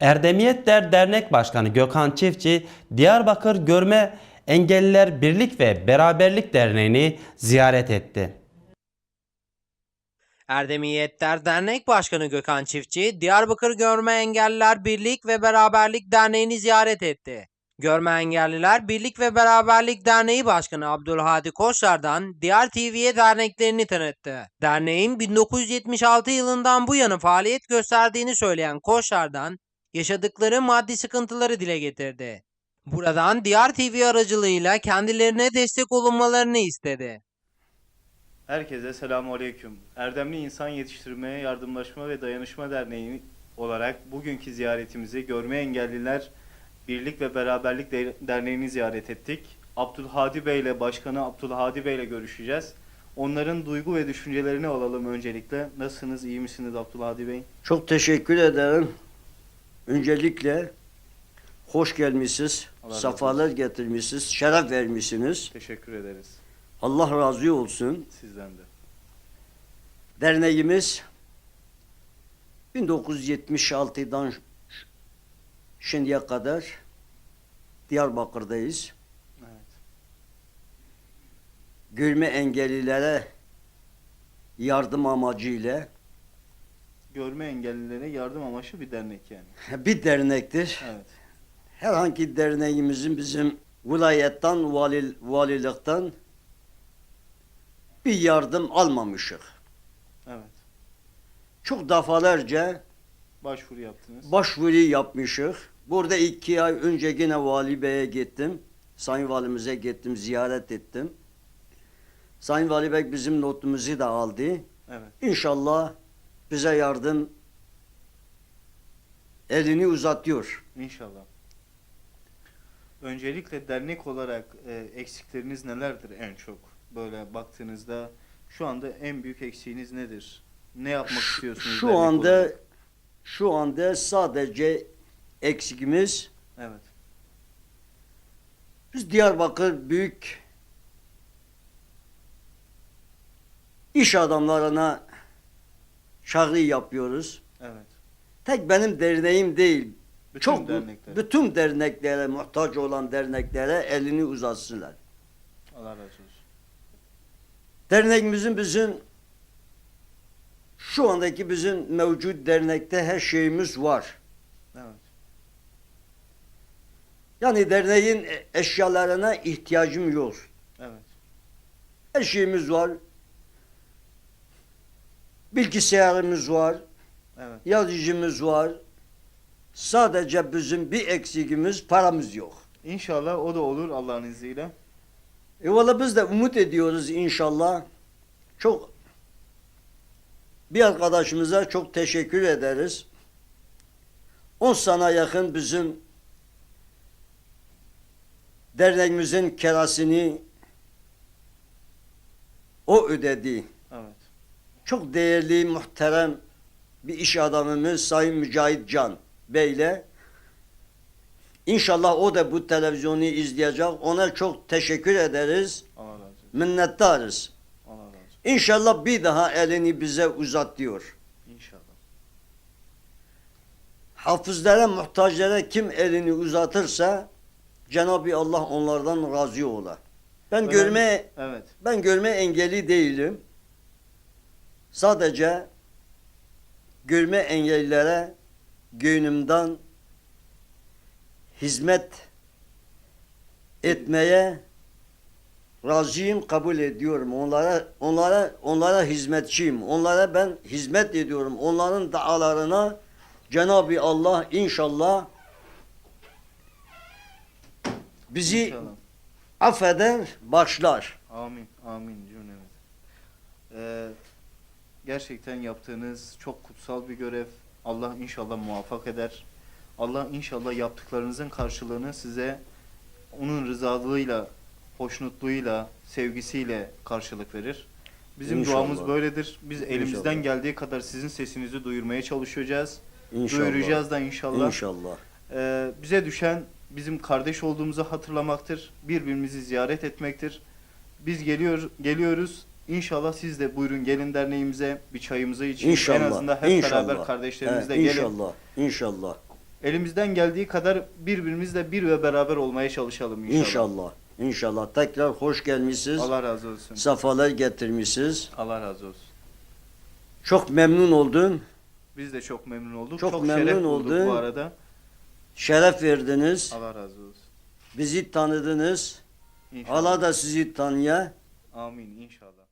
Erdemiyetler Dernek Başkanı Gökhan Çiftçi, Diyarbakır Görme Engelliler Birlik ve Beraberlik Derneği'ni ziyaret etti. Erdemiyetler Dernek Başkanı Gökhan Çiftçi, Diyarbakır Görme Engelliler Birlik ve Beraberlik Derneği'ni ziyaret etti. Görme Engelliler Birlik ve Beraberlik Derneği Başkanı Abdülhadi Koçlar'dan Diyar TV'ye derneklerini tanıttı. Derneğin 1976 yılından bu yana faaliyet gösterdiğini söyleyen Koçlar'dan yaşadıkları maddi sıkıntıları dile getirdi. Buradan Diyar TV aracılığıyla kendilerine destek olunmalarını istedi. Herkese selamun aleyküm. Erdemli İnsan Yetiştirme, Yardımlaşma ve Dayanışma Derneği olarak bugünkü ziyaretimizi Görme Engelliler Birlik ve Beraberlik De- Derneği'ni ziyaret ettik. Abdülhadi Bey ile Başkanı Abdülhadi Bey ile görüşeceğiz. Onların duygu ve düşüncelerini alalım öncelikle. Nasılsınız, iyi misiniz Abdülhadi Bey? Çok teşekkür ederim. Öncelikle hoş gelmişsiniz, Allah safalar getirmişsiniz, şeref vermişsiniz. Teşekkür ederiz. Allah razı olsun. Sizden de. Derneğimiz 1976'dan şimdiye kadar Diyarbakır'dayız. Evet. Görme engellilere yardım amacıyla Görme engellilere yardım amaçlı bir dernek yani. bir dernektir. Evet. Herhangi derneğimizin bizim vilayetten, vali, valilikten bir yardım almamışık. Evet. Çok defalarca Başvuru yaptınız. başvuru yapmışık. Burada iki ay önce yine vali beye gittim. Sayın valimize gittim, ziyaret ettim. Sayın vali bey bizim notumuzu da aldı. Evet. İnşallah bize yardım elini uzatıyor. İnşallah. Öncelikle dernek olarak e, eksikleriniz nelerdir en çok? Böyle baktığınızda şu anda en büyük eksiğiniz nedir? Ne yapmak istiyorsunuz? Şu anda olarak? şu anda sadece eksikimiz Evet. biz Diyarbakır büyük iş adamlarına çağrı yapıyoruz. Evet. Tek benim derneğim değil. Bütün çok dernekler. bütün derneklere muhtaç olan derneklere elini uzatsınlar. Allah razı olsun. Derneğimizin bizim şu andaki bizim mevcut dernekte her şeyimiz var. Evet. Yani derneğin eşyalarına ihtiyacım yok. Evet. Her şeyimiz var. Bilgisayarımız var, Evet. yazıcımız var. Sadece bizim bir eksikimiz paramız yok. İnşallah o da olur Allah'ın izniyle. E valla biz de umut ediyoruz inşallah. Çok bir arkadaşımıza çok teşekkür ederiz. 10 sene yakın bizim derneğimizin kerasını o ödedi. Çok değerli, muhterem bir iş adamımız Sayın Mücahit Can Bey'le İnşallah o da bu televizyonu izleyecek. Ona çok teşekkür ederiz. Minnettarız. İnşallah bir daha elini bize uzat diyor. İnşallah. Hafızlara, muhtaçlara kim elini uzatırsa Cenab-ı Allah onlardan razı ola. Ben Önemli- görme Evet. ben görme engeli değilim. Sadece görme engellilere gönlümden hizmet etmeye razıyım, kabul ediyorum. Onlara onlara onlara hizmetçiyim. Onlara ben hizmet ediyorum. Onların dağlarına Cenab-ı Allah inşallah bizi İnşallah. affeder, başlar. Amin. Amin cümlemiz. Ee, gerçekten yaptığınız çok kutsal bir görev. Allah inşallah muvaffak eder. Allah inşallah yaptıklarınızın karşılığını size onun rızalığıyla, hoşnutluğuyla, sevgisiyle karşılık verir. Bizim İnşallah. duamız böyledir. Biz elimizden İnşallah. geldiği kadar sizin sesinizi duyurmaya çalışacağız. İnşallah. Duyuracağız da inşallah. İnşallah. Ee, bize düşen bizim kardeş olduğumuzu hatırlamaktır. Birbirimizi ziyaret etmektir. Biz geliyor geliyoruz. İnşallah siz de buyurun gelin derneğimize bir çayımızı için. İnşallah. En azından hep inşallah. beraber kardeşlerimizle He, gelin. İnşallah. İnşallah. Elimizden geldiği kadar birbirimizle bir ve beraber olmaya çalışalım inşallah. İnşallah. İnşallah. Tekrar hoş gelmişsiniz. Allah razı olsun. Safalar getirmişsiniz. Allah razı olsun. Çok memnun oldum. Biz de çok memnun olduk. Çok Çok, memnun oldum. bu arada. Şeref verdiniz. Allah razı olsun. Bizi tanıdınız. İnşallah. Allah da sizi tanıya. Amin inşallah.